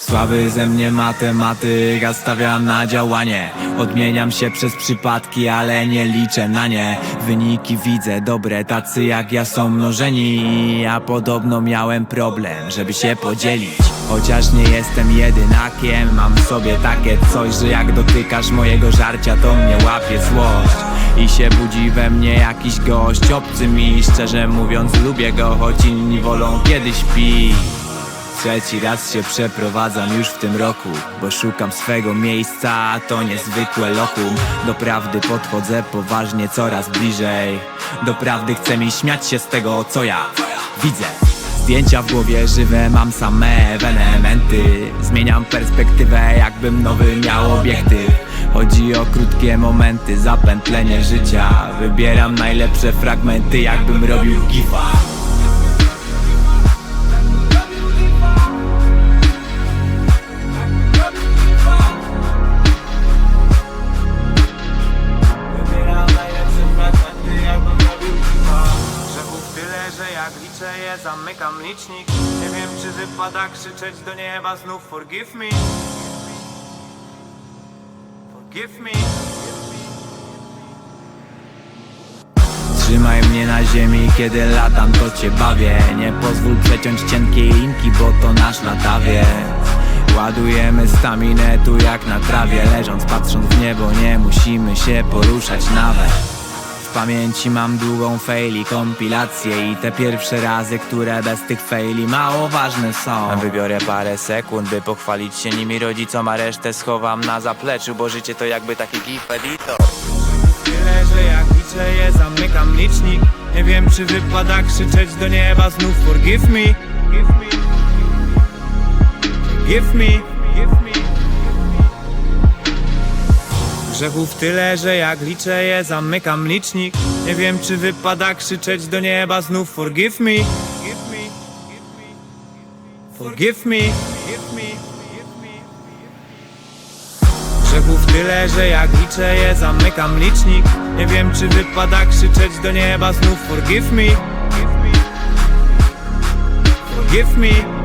Słaby ze mnie matematyk, a stawiam na działanie. Odmieniam się przez przypadki, ale nie liczę na nie. Wyniki widzę dobre, tacy jak ja są mnożeni. Ja podobno miałem problem, żeby się podzielić. Chociaż nie jestem jedynakiem Mam w sobie takie coś, że jak dotykasz mojego żarcia To mnie łapie złość. I się budzi we mnie jakiś gość Obcy mi, szczerze mówiąc lubię go Choć inni wolą kiedy śpi Trzeci raz się przeprowadzam już w tym roku Bo szukam swego miejsca, a to niezwykłe lokum. Do prawdy podchodzę poważnie coraz bliżej. Do prawdy chcę mi śmiać się z tego co ja widzę. Zdjęcia w głowie żywe, mam same ewenementy Zmieniam perspektywę, jakbym nowy miał obiektyw. Chodzi o krótkie momenty, zapętlenie życia. Wybieram najlepsze fragmenty, jakbym robił gifa jak liczę je zamykam licznik. Nie wiem czy wypada krzyczeć do nieba znów forgive me. Forgive me. Trzymaj mnie na ziemi, kiedy latam to cię bawię. Nie pozwól przeciąć cienkiej linki, bo to nasz latawie. Ładujemy staminę tu jak na trawie Leżąc patrząc w niebo nie musimy się poruszać nawet W pamięci mam długą faili kompilację I te pierwsze razy, które bez tych faili mało ważne są. Wybiorę parę sekund, by pochwalić się nimi rodzicom A resztę schowam na zapleczu, bo życie to jakby taki gif editor. Tyle, że jak liczę je zamykam licznik. Nie wiem czy wypada krzyczeć do nieba znów forgive me. Give me. Give me Give me Grzechów tyle, że jak liczę je zamykam licznik. Nie wiem czy wypada krzyczeć do nieba znów forgive me. Give me Forgive me Give me. Grzechów tyle, że jak liczę je zamykam licznik. Nie wiem czy wypada krzyczeć do nieba znów forgive me. Forgive me